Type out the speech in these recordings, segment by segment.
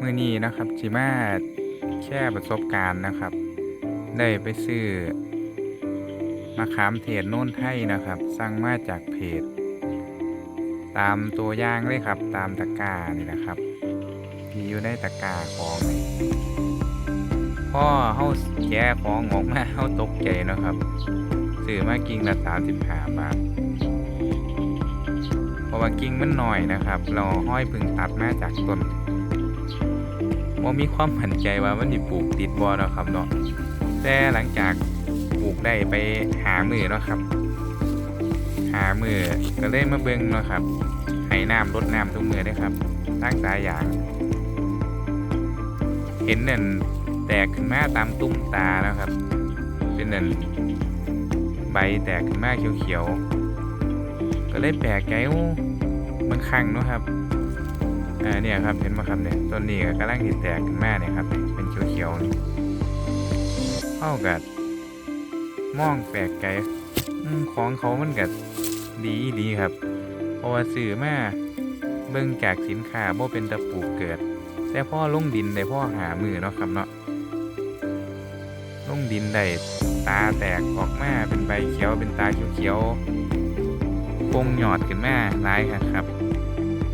มื่อนี้นะครับจิมาแค่ประสบการณ์นะครับ ได้ไปซื้อมะขามเทศโน่นไทยนะครับ สั่งมาจากเพจ ตามตัวย่างเลยครับ ตามตะกร้านี่นะครับที่อยู่ในตะกร้าของพ่อเฮาแกะของออกมาเฮาตกใจนะครับซื้อมากิ่งละ35บห้าบาทเพราะว่ากิ่งมันหน่อยนะครับ เราห้อยพึ่งตัดมาจากต้น ว่ามีความมั่นใจว่ามันสิปลูกติดบ่เนาะครับเนาะแต่หลังจากปลูกได้ไปหามือเนาะครับ หามือก็เลยมาเบิ่งเนาะครับให้น้ำรดน้ำทุกมือได้ครับตั้งสายอย่าง เห็นนั่นแตกขึ้นมาตามตุ้มตาแล้วครับ เป็นนั่นใบแตกขึ้นมาเขียวๆก็เลยแปลกใจว่ามันคังเนาะครับ อ่าเนี่ยครับเห็นไหมครับเนี่ยต้นนี้ก็กำลังติดแตกขึ้นมาเนี่ยครับเป็นเขียวๆนี่เข้ากับมองแปลกใจอืมของเขามันก็ดีดีครับเพราะว่าซื้อมาเบิ่งจากสินค้าบ่เป็นตะปูกเกิด แต่พ่อลงดินได้พ่อหามือเนาะครับเนาะลงดินได้ตาแตกออกมาเป็นใบเขียวเป็นตาเขียวๆปงหยอดขึ้นมาร้ายครับครับ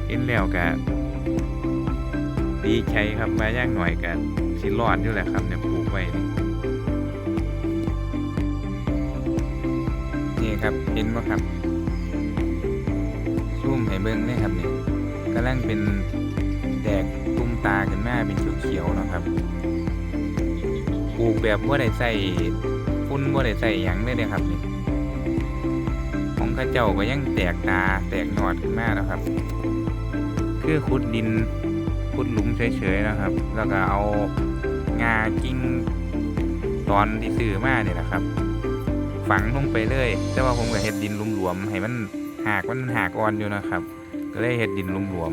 เห็นแล้วก็ ดีใจครับมาย่างหน่อยกันสิรอดอยู่แหละครับเนี่ยปลูกไว้นี่ครับเห็นไหมครับซูมให้เบิ้งเลยครับเนี่ยกำลังเป็นแดกตุ้มตาขึ้นมาเป็นเขียวๆเนาะครับปลูกแบบว่าได้ใส่ฟุ้นว่าได้ใส่หยังเลยเนี่ยครับนี่ของข้าเจ้าก็ยังแตกตาแตกหนอดขึ้นมาแล้วครับ คือขุดดิน ขุดหลุมเฉยๆนะครับ แล้วก็เอางากิ้งตอนที่ซื้อมาเนี่ยนะครับ ฝังลงไปเลย แต่ว่าผมก็เห็ดดินหลวมๆให้มันหากมันหากอ่อนอยู่นะครับ ก็เลยเห็ดดินหลวม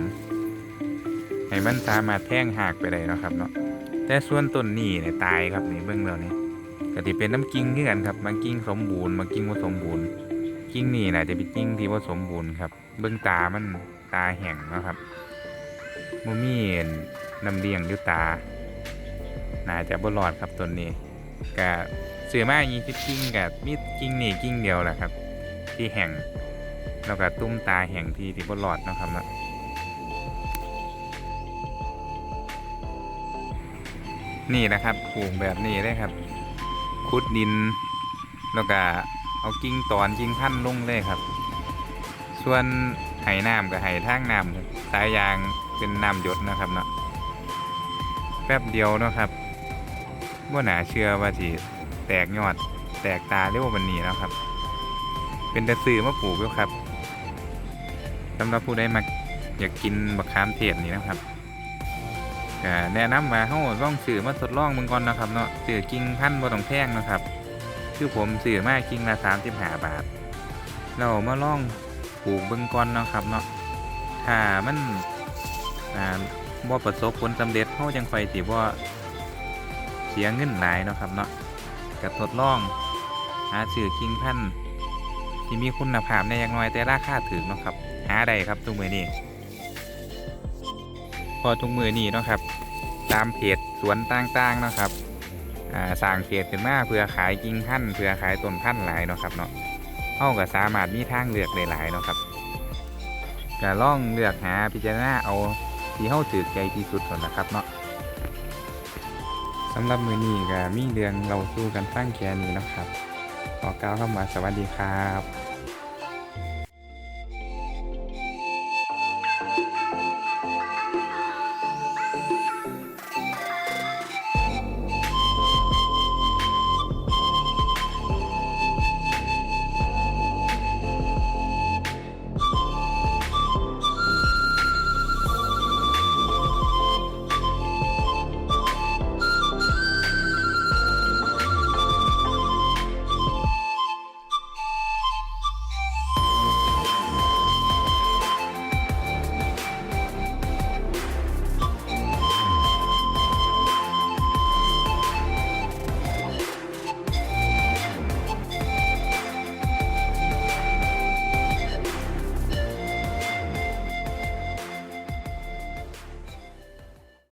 ๆให้มันสามารถแท่งหากไปได้นะครับเนาะแต่ส่วนต้นนี้เนี่ยตายครับนี่เบื้องแล้วนี่ก็ที่เป็นน้ำกิ่งคือกันครับบางกิ่งสมบูรณ์บางกิ่งบ่สมบูรณ์กิ้งนี่นะจะเป็นกิ้งที่ว่าสมบูรณ์ครับ เบื้องตามันตาแห้งนะครับ มมีน้ำเลี้ยงอยู่ตา น่าจะบ่รอดครับต้นนี้กะเสือมายี่สิบกิ้งกับมีกิ้งนี่กิ้งเดียวแหละครับ ที่แห้งแล้วก็ตุ้มตาแห้งที่ที่บ่รอดนะครับนะนี่นะครับปลูกแบบนี้ได้ครับขุดดิน แล้วก็เอากิ่งตอนกิ่งพันลงเลยครับ ส่วนไหน้ำกับไหทางน้ำสายยาง เป็นน้ำหยดนะครับเนาะแป๊บเดียวเนาะครับว่าหนาเชื่อว่าสิแตกยอดแตกตาเรียกว่ามันนี้นาะครับ เป็นต่ซื้อมาปลูกอยู่ครับสำหรับผู้ใดมาอยากกินบักขามเทศนี่นะครับแนะนำมาเฮาลองซื้อมาทดลองเบิ่งก่อนนะครับเนาะซื้อกิ่งพันบ่ต้องแพงนะครับ คือผมซื้อมากิ่งละสามสิบห้าบาท เรามาลองปลูกเบิ่งก่อนนะครับเนาะถ้ามัน อ่าบ่ประสบผลสำเร็จเฮาจังค่อยสิบ่เสียเงินหลายเนาะครับเนาะก็ทดลองหาซื้อกิ่งพันธ์ที่มีคุณภาพในอย่างน้อยแต่ราคาถูกเนาะครับ หาได้ครับทุกมือนี้พอทุกมือนี้เนาะครับ ตามเพจสวนต่างๆเนาะครับสร้างเพจขึ้นมาเพื่อขายกิ่งพันธุ์เพื่อขายต้นพันธุ์หลายเนาะครับเนาะเฮาก็สามารถมีทางเลือกหลายๆเนาะครับก็ลองเลือกหาพิจารณาเอา ที่เฮาถือใจที่สุดก่อนนะครับเนาะสำหรับมือนี้ก็มีเรื่องเราสู้กันฟังแค่นี้นะครับ ขอกล่าวคำว่าสวัสดีครับ